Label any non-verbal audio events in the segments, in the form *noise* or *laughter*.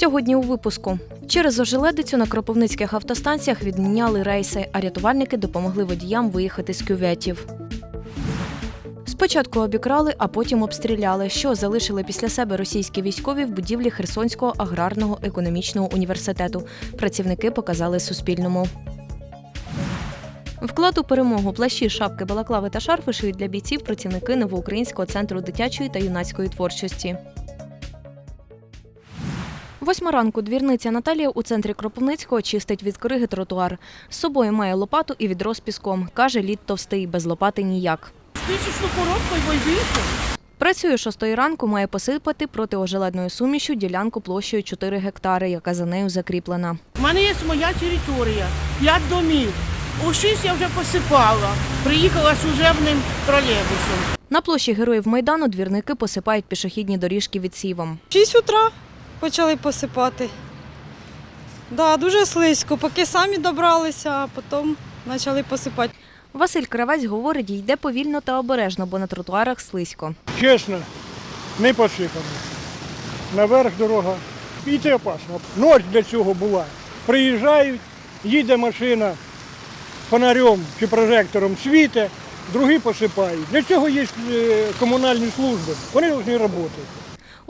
Сьогодні у випуску через ожеледицю на кропивницьких автостанціях відміняли рейси, а рятувальники допомогли водіям виїхати з кюветів. Спочатку обікрали, а потім обстріляли, що залишили після себе російські військові в будівлі Херсонського аграрного економічного університету. Працівники показали Суспільному. Вклад у перемогу плащі, шапки, балаклави та шарфи шиють для бійців працівники Новоукраїнського центру дитячої та юнацької творчості. Восьма ранку двірниця Наталія у центрі Кропивницького чистить від криги тротуар. З собою має лопату і відро з піском. Каже, лід товстий, без лопати ніяк. Спичечну коробку і войдися. Працює шостої ранку, має посипати протиожеледною сумішю ділянку площею 4 гектари, яка за нею закріплена. У мене є моя територія, п'ять домів. У шість я вже посипала. Приїхала служебним тролейбусом. На площі Героїв Майдану двірники посипають пішохідні доріжки відсівом. 6 утра почали посипати. Да, дуже слизько, поки самі добралися, а потім почали посипати. Василь Кравець говорить, йде повільно та обережно, бо на тротуарах слизько. Чесно, не посипано. Наверх дорога. І це опасно. Ночь для цього була. Приїжджають, їде машина фонарем чи прожектором світе, другі посипають. Для цього є е, комунальні служби. Вони повинні працювати.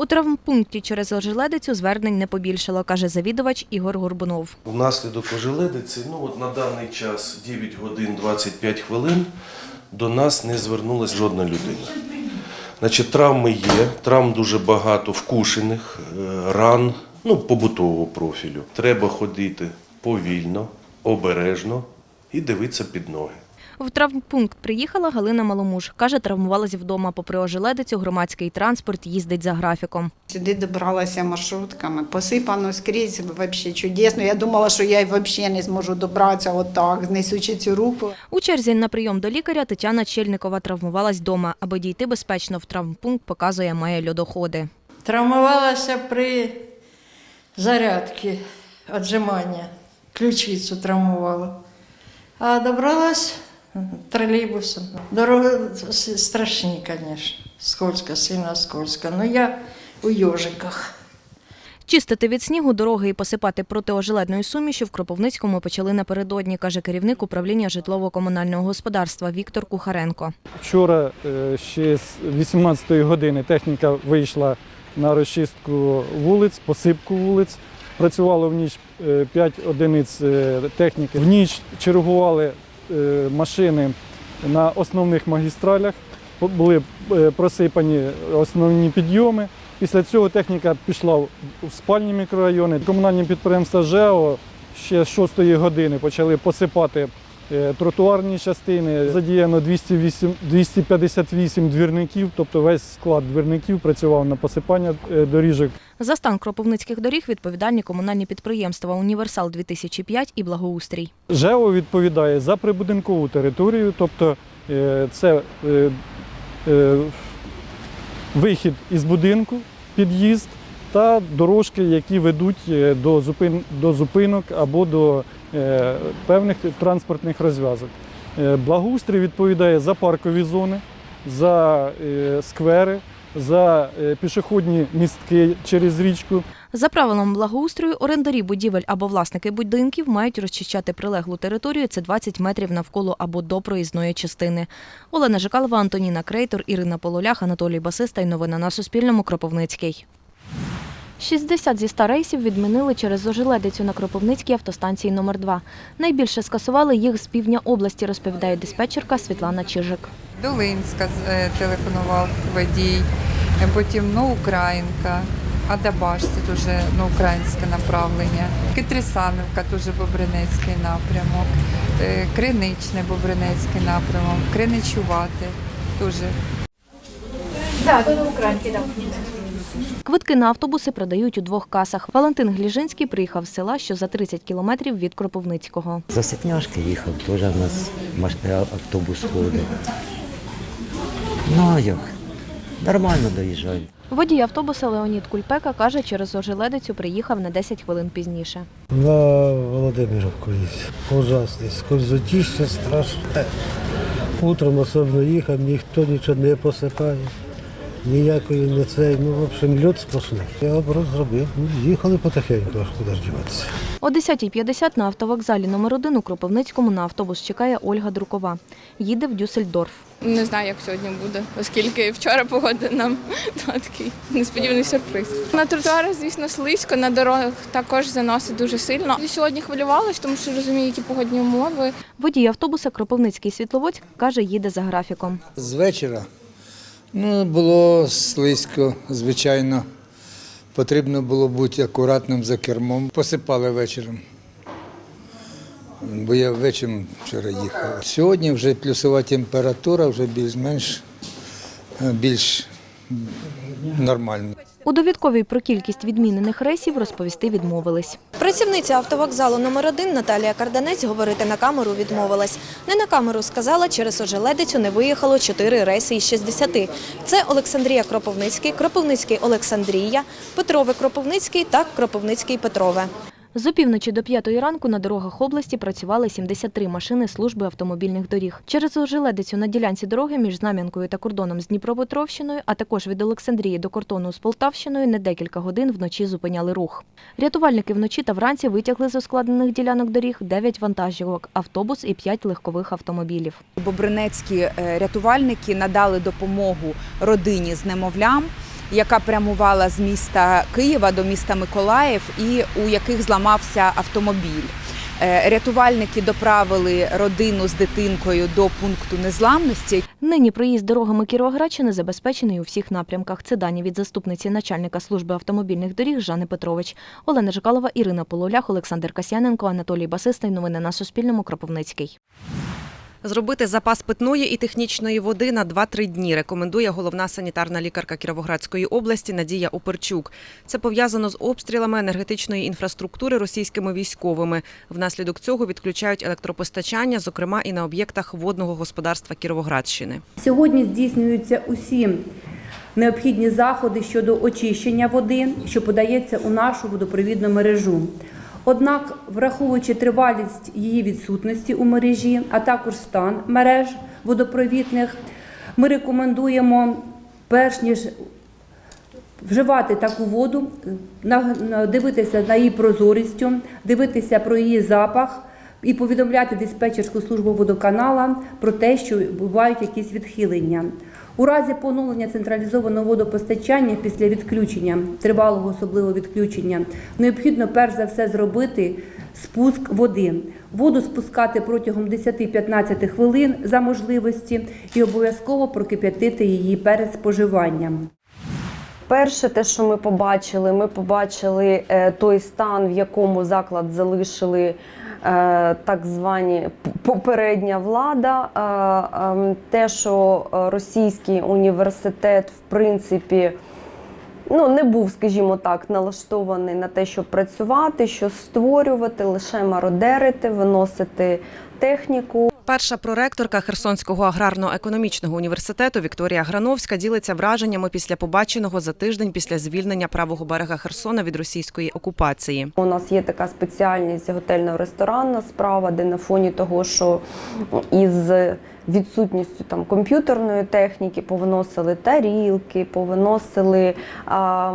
У травмпункті через ожеледицю звернень не побільшало, каже завідувач Ігор Горбунов. Внаслідок ожеледиці, ну от на даний час 9 годин 25 хвилин, до нас не звернулася жодна людина. Значить, травми є, травм дуже багато, вкушених, е, ран, ну, побутового профілю. Треба ходити повільно, обережно і дивитися під ноги. В травмпункт приїхала Галина Маломуж. Каже, травмувалась вдома. Попри ожеледицю, громадський транспорт їздить за графіком. Сюди добралася маршрутками, посипано скрізь, взагалі чудесно. Я думала, що я взагалі не зможу добратися отак, несучи цю руку. У черзі на прийом до лікаря Тетяна Чельникова травмувалась вдома. Аби дійти безпечно в травмпункт, показує, має льодоходи. Травмувалася при зарядці віджимання. Ключицю травмувала. А добралась тролейбусом. Дороги с- страшні, звісно. Скользко, сильно скользко. Ну я у йожиках. Чистити від снігу дороги і посипати протиожеледною сумішю в Кропивницькому почали напередодні, каже керівник управління житлово-комунального господарства Віктор Кухаренко. Вчора е, ще з 18-ї години техніка вийшла на розчистку вулиць, посипку вулиць. Працювало в ніч 5 одиниць е, техніки. В ніч чергували е, машини на основних магістралях, були е, просипані основні підйоми. Після цього техніка пішла в спальні мікрорайони. Комунальні підприємства ЖЕО ще з 6 години почали посипати е, тротуарні частини. Задіяно 208, 258 двірників, тобто весь склад двірників працював на посипання е, доріжок. За стан кропивницьких доріг відповідальні комунальні підприємства Універсал 2005 і Благоустрій. ЖЕО відповідає за прибудинкову територію, тобто е, це е, е, вихід із будинку, під'їзд та дорожки, які ведуть е, до, зупин, до зупинок або до е, певних транспортних розв'язок. Е, Благоустрій відповідає за паркові зони, за е, сквери, за е, пішохідні містки через річку. За правилом благоустрою, орендарі будівель або власники будинків мають розчищати прилеглу територію. Це 20 метрів навколо або до проїзної частини. Олена Жикалова, Антоніна Крейтор, Ірина Полулях, Анатолій Басиста й новина на Суспільному. Кропивницький. 60 зі 100 рейсів відмінили через ожеледицю на Кропивницькій автостанції номер 2 Найбільше скасували їх з півдня області, розповідає диспетчерка Світлана Чижик. Долинська е, телефонував водій, е, потім ну, Українка, Адабаш, це теж ну, українське направлення, Китрісановка, теж Бобринецький напрямок, е, Криничне Бобринецький напрямок, Криничувати теж. Квитки на автобуси продають у двох касах. Валентин Гліжинський приїхав з села, що за 30 кілометрів від Кропивницького. За Ситняшки їхав, теж в нас автобус ходить. Ну як? Нормально доїжджаю. Водій автобуса Леонід Кульпека каже, через ожеледицю приїхав на 10 хвилин пізніше. На Володимировку їздив. Ужасний. Скользотіще страшне. Утром особливо їхав, ніхто нічого не посипає. Ніякої не цей, ну, в общем, льот сплошний. Я образ зробив. Ну, їхали потихеньку, аж куди ж діватися. О 10.50 на автовокзалі номер 1 у Кропивницькому на автобус чекає Ольга Друкова. Їде в Дюссельдорф. Не знаю, як сьогодні буде, оскільки вчора погода нам *laughs* дала такий несподіваний сюрприз. На тротуарах, звісно, слизько, на дорогах також заносить дуже сильно. І Сьогодні хвилювалась, тому що розумію, які погодні умови. Водій автобуса Кропивницький Світловодськ каже, їде за графіком. З вечора ну, було слизько, звичайно. Потрібно було бути акуратним за кермом. Посипали вечором. Бо я вечором вчора їхав. Сьогодні вже плюсова температура, вже більш-менш е, більш нормальна. У довідковій про кількість відмінених рейсів розповісти відмовились. Працівниця автовокзалу номер 1 Наталія Карданець говорити на камеру відмовилась. Не на камеру сказала, через ожеледицю не виїхало 4 рейси із 60. Це Олександрія Кропивницький, Кропивницький Олександрія, Петрове Кропивницький та Кропивницький Петрове. З опівночі до п'ятої ранку на дорогах області працювали 73 машини служби автомобільних доріг. Через ожеледицю на ділянці дороги між Знам'янкою та кордоном з Дніпропетровщиною, а також від Олександрії до кордону з Полтавщиною на декілька годин вночі зупиняли рух. Рятувальники вночі та вранці витягли з ускладнених ділянок доріг 9 вантажівок, автобус і 5 легкових автомобілів. Бобринецькі е, рятувальники надали допомогу родині з немовлям, яка прямувала з міста Києва до міста Миколаїв і у яких зламався автомобіль. Е, Рятувальники доправили родину з дитинкою до пункту незламності. Нині проїзд дорогами Кіровоградщини забезпечений у всіх напрямках. Це дані від заступниці начальника служби автомобільних доріг Жани Петрович. Олена Жикалова, Ірина Полулях, Олександр Касьяненко, Анатолій Басистий. Новини на Суспільному. Кропивницький. Зробити запас питної і технічної води на 2-3 дні рекомендує головна санітарна лікарка Кіровоградської області Надія Оперчук. Це пов'язано з обстрілами енергетичної інфраструктури російськими військовими. Внаслідок цього відключають електропостачання, зокрема і на об'єктах водного господарства Кіровоградщини. Сьогодні здійснюються усі необхідні заходи щодо очищення води, що подається у нашу водопровідну мережу. Однак, враховуючи тривалість її відсутності у мережі, а також стан мереж водопровідних, ми рекомендуємо, перш ніж вживати таку воду, дивитися на її прозорістю, дивитися про її запах і повідомляти диспетчерську службу водоканала про те, що бувають якісь відхилення. У разі поновлення централізованого водопостачання після відключення, тривалого особливо відключення, необхідно перш за все зробити спуск води. Воду спускати протягом 10-15 хвилин за можливості і обов'язково прокип'ятити її перед споживанням. Перше, те, що ми побачили, ми побачили е, той стан, в якому заклад залишили так звані попередня влада. Е, е, Те, що е, російський університет, в принципі, ну, не був, скажімо так, налаштований на те, щоб працювати, що створювати, лише мародерити, виносити техніку. Перша проректорка Херсонського аграрно-економічного університету Вікторія Грановська ділиться враженнями після побаченого за тиждень після звільнення правого берега Херсона від російської окупації. У нас є така спеціальність готельно-ресторанна справа, де на фоні того, що із відсутністю там комп'ютерної техніки повиносили тарілки, повиносили а,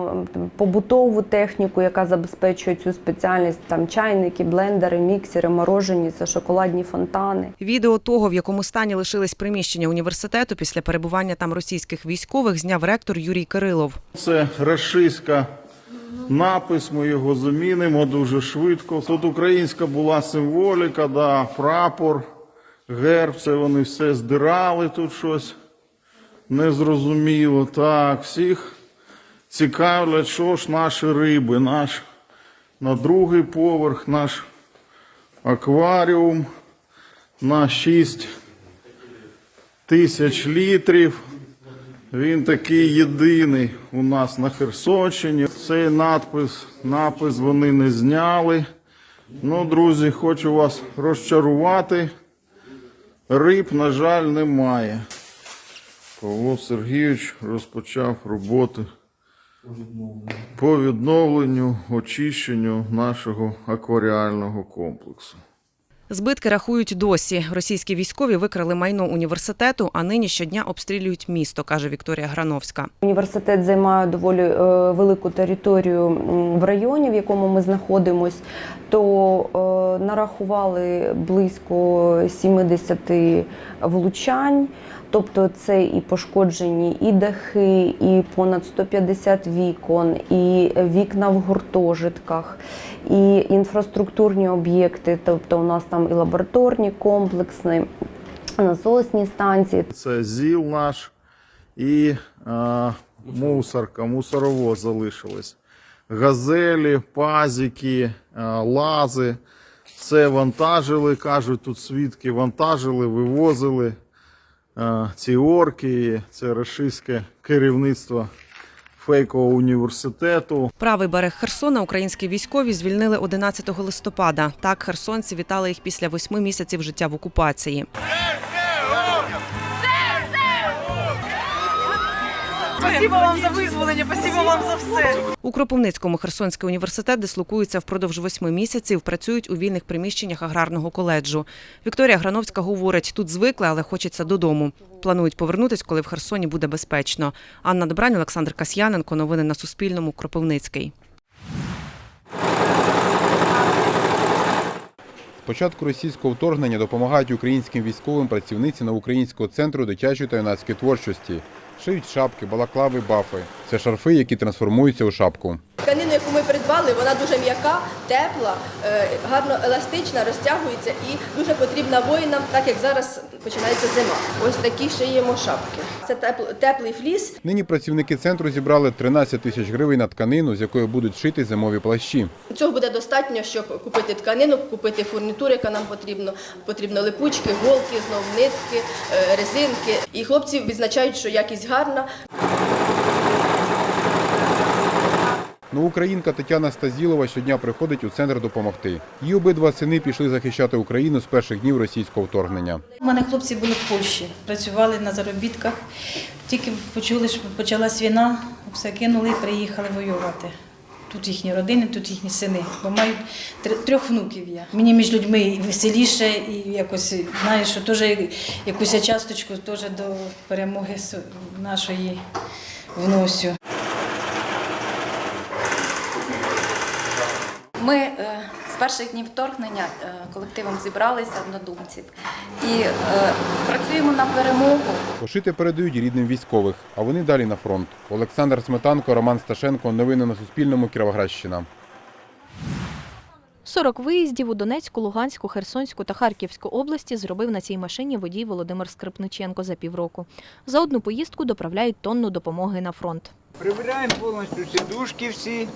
побутову техніку, яка забезпечує цю спеціальність, там чайники, блендери, міксери, морожені, це шоколадні фонтани. Відео того, в якому стані лишились приміщення університету після перебування там російських військових, зняв ректор Юрій Кирилов. Це рашистська напис, ми його замінимо дуже швидко. Тут українська була символіка, да, прапор, герб, це вони все здирали тут щось незрозуміло. Так, всіх цікавлять, що ж наші риби, наш на другий поверх, наш акваріум на 6 тисяч літрів. Він такий єдиний у нас на Херсонщині. Цей надпис, напис вони не зняли. Ну, друзі, хочу вас розчарувати. Риб, на жаль, немає. Павло Сергійович розпочав роботи по відновленню, очищенню нашого акваріального комплексу. Збитки рахують досі. Російські військові викрали майно університету, а нині щодня обстрілюють місто, каже Вікторія Грановська. Університет займає доволі е, велику територію в районі, в якому ми знаходимось, то е, нарахували близько 70 влучань. Тобто це і пошкоджені і дахи, і понад 150 вікон, і вікна в гуртожитках, і інфраструктурні об'єкти. Тобто у нас там і лабораторні комплекси, насосні станції. Це ЗІЛ наш і е, мусорка, мусоровоз залишилось. Газелі, пазики, е, лази. Все вантажили, кажуть, тут свідки вантажили, вивозили. Ці орки, це рашистське керівництво фейкового університету. Правий берег Херсона українські військові звільнили 11 листопада. Так херсонці вітали їх після восьми місяців життя в окупації. Спасибо вам за визволення, спасибо вам за все. У Кропивницькому Херсонський університет дислокується впродовж восьми місяців. Працюють у вільних приміщеннях аграрного коледжу. Вікторія Грановська говорить, тут звикли, але хочеться додому. Планують повернутись, коли в Херсоні буде безпечно. Анна Добрань, Олександр Касьяненко. Новини на Суспільному. Кропивницький. З початку російського вторгнення допомагають українським військовим працівниці Новоукраїнського центру дитячої та юнацької творчості. Шиють шапки, балаклави, бафи. Це шарфи, які трансформуються у шапку. Тканину, яку ми придбали, вона дуже м'яка, тепла, е, гарно еластична, розтягується і дуже потрібна воїнам, так як зараз починається зима. Ось такі шиємо шапки. Це тепл- теплий фліс. Нині працівники центру зібрали 13 тисяч гривень на тканину, з якої будуть шити зимові плащі. Цього буде достатньо, щоб купити тканину, купити фурнітуру, яка нам потрібно. Потрібно липучки, голки, знов нитки, е, резинки. І хлопці відзначають, що якість гарна. Новоукраїнка Тетяна Стазілова щодня приходить у центр допомогти. Її обидва сини пішли захищати Україну з перших днів російського вторгнення. У мене хлопці були в Польщі, працювали на заробітках. Тільки почули, що почалась війна, все кинули і приїхали воювати. Тут їхні родини, тут їхні сини, бо мають трьох внуків я. Мені між людьми веселіше, і якось знаєш, що теж якусь часточку теж до перемоги нашої вносю. Ми е, з перших днів вторгнення е, колективом зібралися однодумців і е, працюємо на перемогу. Пошити передають рідним військових, а вони далі на фронт. Олександр Сметанко, Роман Сташенко. Новини на Суспільному. Кіровоградщина. 40 виїздів у Донецьку, Луганську, Херсонську та Харківську області зробив на цій машині водій Володимир Скрипниченко за півроку. За одну поїздку доправляють тонну допомоги на фронт. Прибираем полностью сидушки все,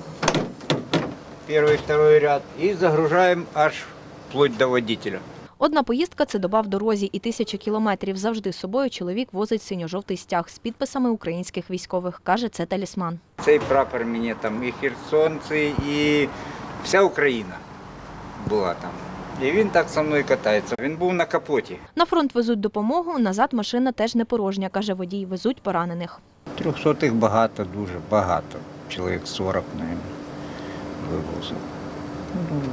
первый, второй ряд, и загружаем аж вплоть до водителя. Одна поїздка це доба в дорозі і тисяча кілометрів. Завжди з собою чоловік возить синьо-жовтий стяг з підписами українських військових. Каже, це талісман. Цей прапор мені там і херсонці, і вся Україна була там. І він так со мною катається. Він був на капоті. На фронт везуть допомогу, назад машина теж не порожня, каже водій, везуть поранених. Трьохсотих багато, дуже багато. Чоловік 40, мабуть, вивозив.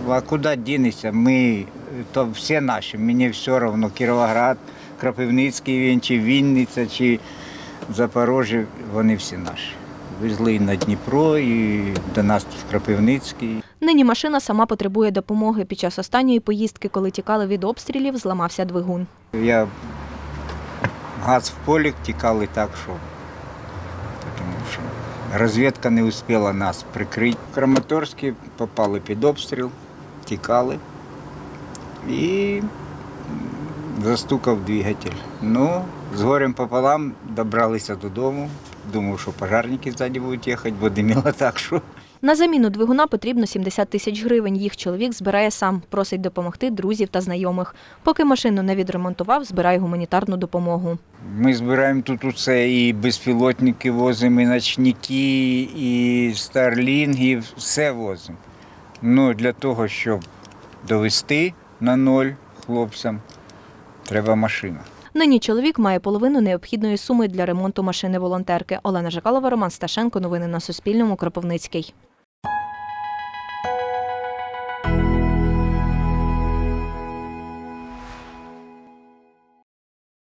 Ну, А куди дінешся? Ми, то всі наші, мені все одно Кіровоград, Кропивницький він, чи Вінниця, чи Запорожжя, вони всі наші. Везли і на Дніпро, і до нас в Кропивницький. Нині машина сама потребує допомоги. Під час останньої поїздки, коли тікали від обстрілів, зламався двигун. Я газ в полі тікали так, що що розвідка не успіла нас прикрити. Краматорські попали під обстріл, тікали і застукав двигатель. Ну, з горем пополам добралися додому. Думав, що пожарники ззаді будуть їхати, бо диміло так, що. На заміну двигуна потрібно 70 тисяч гривень. Їх чоловік збирає сам, просить допомогти друзів та знайомих. Поки машину не відремонтував, збирає гуманітарну допомогу. Ми збираємо тут усе і безпілотники возимо, і ночники, і старлінги, все возимо. Ну, для того, щоб довести на ноль хлопцям, треба машина. Нині чоловік має половину необхідної суми для ремонту машини волонтерки. Олена Жакалова, Роман Сташенко. Новини на Суспільному. Кропивницький.